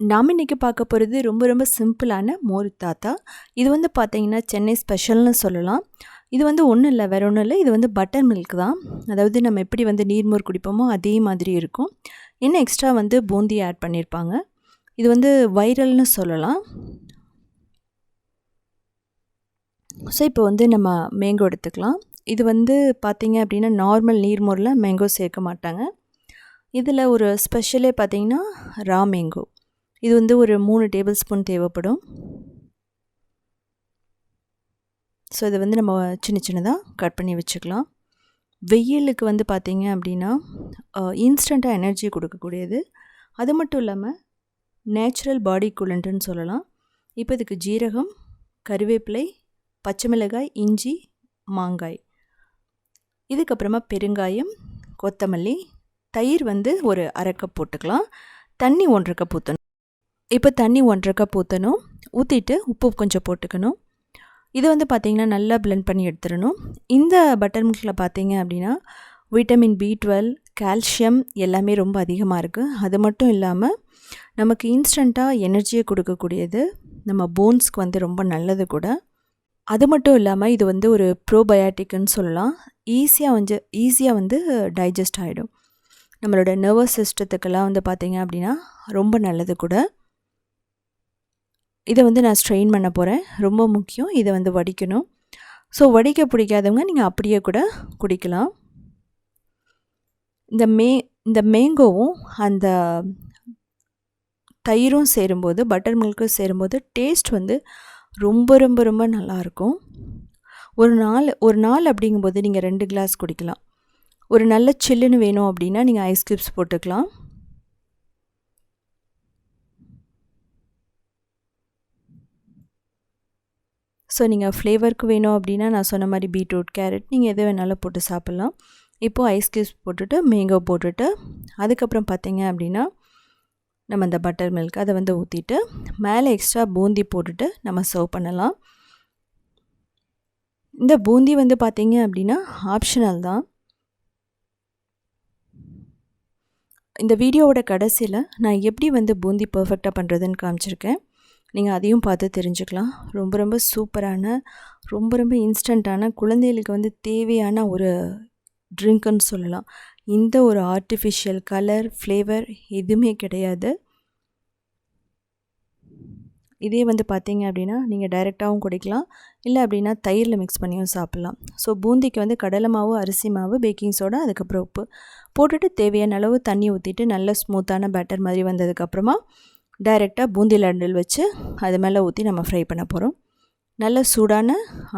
நாம் இன்றைக்கி பார்க்க போகிறது ரொம்ப ரொம்ப சிம்பிளான மோர் தாத்தா. இது வந்து பார்த்திங்கன்னா சென்னை ஸ்பெஷல்னு சொல்லலாம். இது வந்து ஒன்றும் இல்லை வேறு ஒன்றும் இல்லை. இது வந்து பட்டர் மில்க் தான். அதாவது நம்ம எப்படி வந்து நீர்மோர் குடிப்போமோ அதே மாதிரி இருக்கும். இன்னும் எக்ஸ்ட்ரா வந்து பூந்தி ஆட் பண்ணியிருப்பாங்க இது வந்து வைரல்னு சொல்லலாம். ஸோ இப்போ வந்து நம்ம மேங்கோ எடுத்துக்கலாம். இது வந்து பார்த்திங்க அப்படின்னா நார்மல் நீர்மோரில் மேங்கோ சேர்க்க மாட்டாங்க. இதில் ஒரு ஸ்பெஷலே பார்த்திங்கன்னா ரா மேங்கோ இது வந்து ஒரு மூணு டேபிள் ஸ்பூன் தேவைப்படும். ஸோ இதை வந்து நம்ம சின்ன சின்னதாக கட் பண்ணி வச்சுக்கலாம். வெயிலுக்கு வந்து பார்த்திங்க அப்படின்னா இன்ஸ்டண்ட்டாக எனர்ஜி கொடுக்கக்கூடியது. அது மட்டும் இல்லாமல் நேச்சுரல் பாடி கூலண்ட்டுன்னு சொல்லலாம். இப்போ இதுக்கு ஜீரகம் கருவேப்பிலை பச்சை மிளகாய் இஞ்சி மாங்காய். இதுக்கப்புறமா பெருங்காயம் கொத்தமல்லி தயிர் வந்து ஒரு அரை கப் போட்டுக்கலாம். தண்ணி ஒன்றரை கப் ஊற்றணும் இப்போ தண்ணி ஒன்றரை கப் ஊற்றணும் ஊற்றிட்டு உப்பு கொஞ்சம் போட்டுக்கணும். இது வந்து பார்த்திங்கன்னா நல்லா பிளெண்ட் பண்ணி எடுத்துடணும். இந்த பட்டர் மில்கில் பார்த்தீங்க அப்படின்னா விட்டமின் பி டுவெல் கால்சியம் எல்லாமே ரொம்ப அதிகமாக இருக்குது அது மட்டும் இல்லாமல் நமக்கு இன்ஸ்டண்ட்டாக எனர்ஜியை கொடுக்கக்கூடியது நம்ம போன்ஸ்க்கு வந்து ரொம்ப நல்லது கூட. அது மட்டும் இல்லாமல் இது வந்து ஒரு ப்ரோபயாட்டிக்னு சொல்லலாம். ஈஸியாக வந்து ஈஸியாக வந்து டைஜஸ்ட் ஆகிடும் நம்மளோட நர்வஸ் சிஸ்டத்துக்கெல்லாம் வந்து பார்த்திங்க அப்படின்னா ரொம்ப நல்லது கூட. இதை வந்து நான் ஸ்ட்ரெயின் பண்ண போகிறேன் ரொம்ப முக்கியம். இதை வந்து வடிக்கணும். ஸோ வடிக்க பிடிக்காதவங்க நீங்கள் அப்படியே கூட குடிக்கலாம். இந்த மே இந்த மேங்கோவும் அந்த தயிரும் சேரும்போது பட்டர் மில்க்கும் சேரும்போது டேஸ்ட் வந்து ரொம்ப ரொம்ப ரொம்ப நல்லாயிருக்கும். ஒரு நாள் ஒரு நாள் அப்படிங்கும்போது நீங்கள் ரெண்டு கிளாஸ் குடிக்கலாம். ஒரு நல்ல சில்லுன்னு வேணும் அப்படின்னா நீங்கள் ஐஸ் க்யூப்ஸ் போட்டுக்கலாம். ஸோ நீங்கள் ஃப்ளேவருக்கு வேணும் அப்படின்னா நான் சொன்ன மாதிரி பீட்ரூட் கேரட் நீங்கள் எது வேணாலும் போட்டு சாப்பிட்லாம். இப்போது ஐஸ் க்யூப்ஸ் போட்டுட்டு மேங்கோ போட்டுட்டு அதுக்கப்புறம் பார்த்தீங்க அப்படின்னா நம்ம இந்த பட்டர் மில்க் அதை வந்து ஊற்றிட்டு மேலே எக்ஸ்ட்ரா பூந்தி போட்டுட்டு நம்ம சர்வ் பண்ணலாம். இந்த பூந்தி வந்து பார்த்திங்க அப்படின்னா ஆப்ஷனல் தான். இந்த வீடியோவோட கடைசியில் நான் எப்படி வந்து பூந்தி பர்ஃபெக்டாக பண்ணுறதுன்னு காமிச்சிருக்கேன். நீங்கள் அதையும் பார்த்து தெரிஞ்சுக்கலாம். ரொம்ப ரொம்ப சூப்பரான ரொம்ப ரொம்ப இன்ஸ்டண்ட்டான குழந்தைகளுக்கு வந்து தேவையான ஒரு ட்ரிங்க்குன்னு சொல்லலாம். இந்த ஒரு ஆர்டிஃபிஷியல் கலர் ஃப்ளேவர் எதுவுமே கிடையாது. இதே வந்து பார்த்தீங்க அப்படின்னா நீங்கள் டைரெக்டாகவும் குடிக்கலாம். இல்லை அப்படின்னா தயிரில் மிக்ஸ் பண்ணியும் சாப்பிட்லாம். ஸோ பூந்திக்கு வந்து கடலை மாவு அரிசி மாவு பேக்கிங் சோடா அதுக்கப்புறம் உப்பு. போட்டுட்டு தேவையான அளவு தண்ணி ஊற்றிட்டு நல்ல ஸ்மூத்தான பேட்டர் மாதிரி வந்ததுக்கப்புறமா டைரெக்டாக பூந்தி லண்டில் வச்சு அது மேலே ஊற்றி நம்ம ஃப்ரை பண்ண போகிறோம் நல்ல சூடான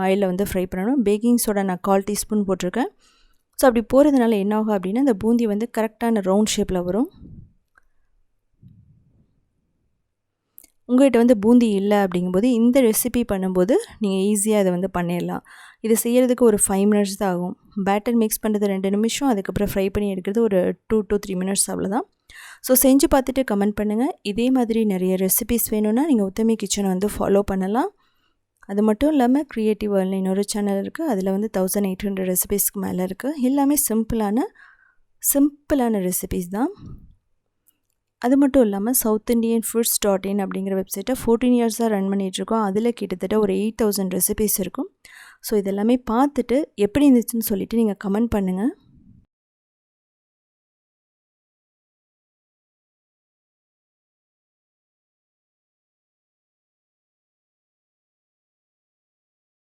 ஆயிலில் வந்து ஃப்ரை பண்ணணும். பேக்கிங் சோடா நான் கால் டீஸ்பூன் போட்டிருக்கேன். ஸோ அப்படி போகிறதுனால என்ன ஆகும் அப்படின்னா அந்த பூந்தி வந்து கரெக்டான ரவுண்ட் ஷேப்பில் வரும். உங்கள்கிட்ட வந்து பூந்தி இல்லை அப்படிங்கும்போது இந்த ரெசிபி பண்ணும்போது நீங்கள் ஈஸியாக அதை வந்து பண்ணிடலாம். இது செய்கிறதுக்கு ஒரு ஃபைவ் மினிட்ஸ் தான் ஆகும். பேட்டர் மிக்ஸ் பண்ணுறது ரெண்டு நிமிஷம் அதுக்கப்புறம் ஃப்ரை பண்ணி எடுக்கிறது ஒரு டூ டூ த்ரீ மினிட்ஸ் அவ்வளோதான் ஸோ செஞ்சு பார்த்துட்டு கமெண்ட் பண்ணுங்கள் இதே மாதிரி நிறைய ரெசிபிஸ் வேணும்னா நீங்கள் உத்தமி கிச்சனை வந்து ஃபாலோ பண்ணலாம். அது மட்டும் இல்லாமல் க்ரியேட்டிவ் வேர்ல்டு இன்னொரு சேனல் இருக்குது அதில் வந்து தௌசண்ட் எயிட் ஹண்ட்ரட் ரெசிபீஸ்க்கு மேலே இருக்குது எல்லாமே சிம்பிளான சிம்பிளான ரெசிபிஸ் தான். அது மட்டும் இல்லாமல் south Indian foods dot in அப்படிங்கிற வெப்சைட்டை ஃபோர்டீன் இயர்ஸாக ரன் பண்ணிகிட்ருக்கோம் அதில் கிட்டத்தட்ட ஒரு எயிட் தௌசண்ட் ரெசிபீஸ் இருக்கும். ஸோ இதெல்லாமே பார்த்துட்டு எப்படி இருந்துச்சுன்னு சொல்லிவிட்டு நீங்கள் கமெண்ட் பண்ணுங்கள்